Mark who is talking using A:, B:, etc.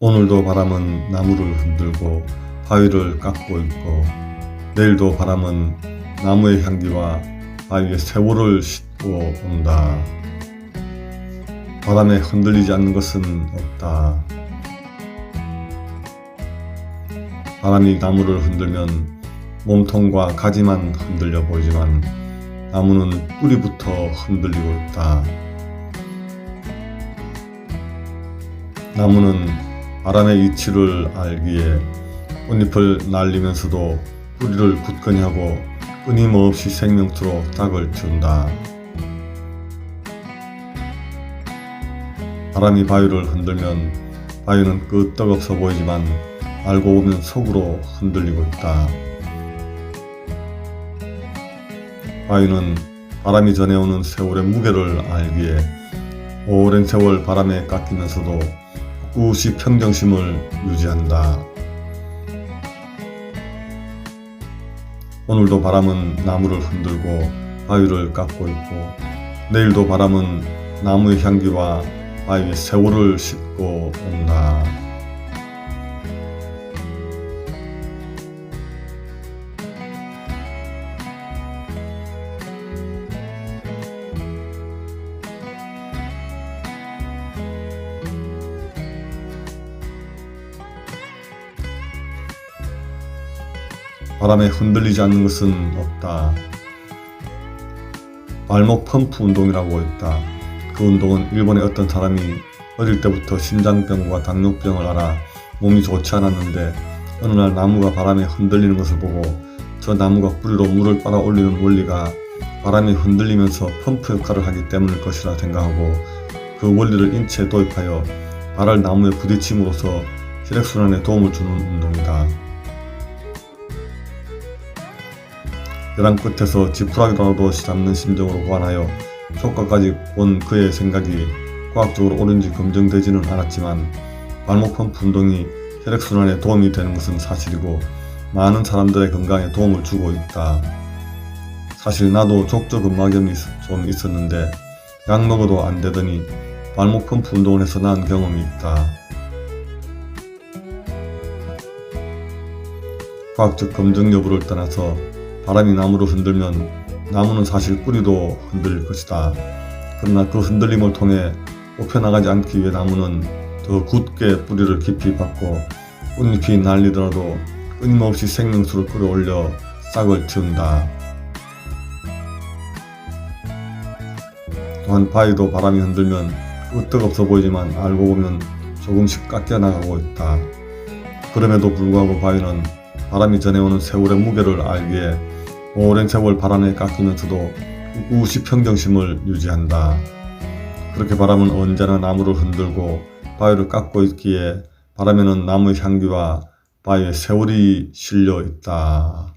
A: 오늘도 바람은 나무를 흔들고 바위를 깎고 있고 내일도 바람은 나무의 향기와 바위에 세월을 싣고 온다. 바람에 흔들리지 않는 것은 없다. 바람이 나무를 흔들면 몸통과 가지만 흔들려 보이지만 나무는 뿌리부터 흔들리고 있다. 나무는 바람의 이치를 알기에 꽃잎을 날리면서도 뿌리를 굳건히 하고 끊임없이 생명수로 짝을 틔운다. 바람이 바위를 흔들면 바위는 끄떡없어 보이지만 알고 보면 속으로 흔들리고 있다. 바위는 바람이 전해오는 세월의 무게를 알기에 오랜 세월 바람에 깎이면서도 꿋꿋이 평정심을 유지한다. 오늘도 바람은 나무를 흔들고 바위를 깎고 있고 내일도 바람은 나무의 향기와 바위의 세월을 싣고 온다. 바람에 흔들리지 않는 것은 없다. 발목 펌프 운동이라고 있다. 그 운동은 일본의 어떤 사람이 어릴 때부터 심장병과 당뇨병을 앓아 몸이 좋지 않았는데 어느 날 나무가 바람에 흔들리는 것을 보고 저 나무가 뿌리로 물을 빨아 올리는 원리가 바람이 흔들리면서 펌프 역할을 하기 때문일 것이라 생각하고 그 원리를 인체에 도입하여 발을 나무에 부딪힘으로써 혈액순환에 도움을 주는 운동이다. 벼랑 끝에서 지푸라기라도 잡는 심정으로 보완하여 효과까지 본 그의 생각이 과학적으로 옳은지 검증되지는 않았지만 발목 펌프 운동이 혈액순환에 도움이 되는 것은 사실이고 많은 사람들의 건강에 도움을 주고 있다. 사실 나도 족저근막염이 있- 좀 있었는데 약 먹어도 안 되더니 발목 펌프 운동을 해서 나은 경험이 있다. 과학적 검증 여부를 떠나서 바람이 나무를 흔들면 나무는 사실 뿌리도 흔들릴 것이다. 그러나 그 흔들림을 통해 뽑혀나가지 않기 위해 나무는 더 굳게 뿌리를 깊이 박고 꽃잎이 날리더라도 끊임없이 생명수를 끌어올려 싹을 틔운다. 또한 바위도 바람이 흔들면 끄떡없어 보이지만 알고 보면 조금씩 깎여 나가고 있다. 그럼에도 불구하고 바위는 바람이 전해오는 세월의 무게를 알기에 오랜 세월 바람에 깎이면서도 꿋꿋이 평정심을 유지한다. 그렇게 바람은 언제나 나무를 흔들고 바위를 깎고 있기에 바람에는 나무의 향기와 바위의 세월이 실려 있다.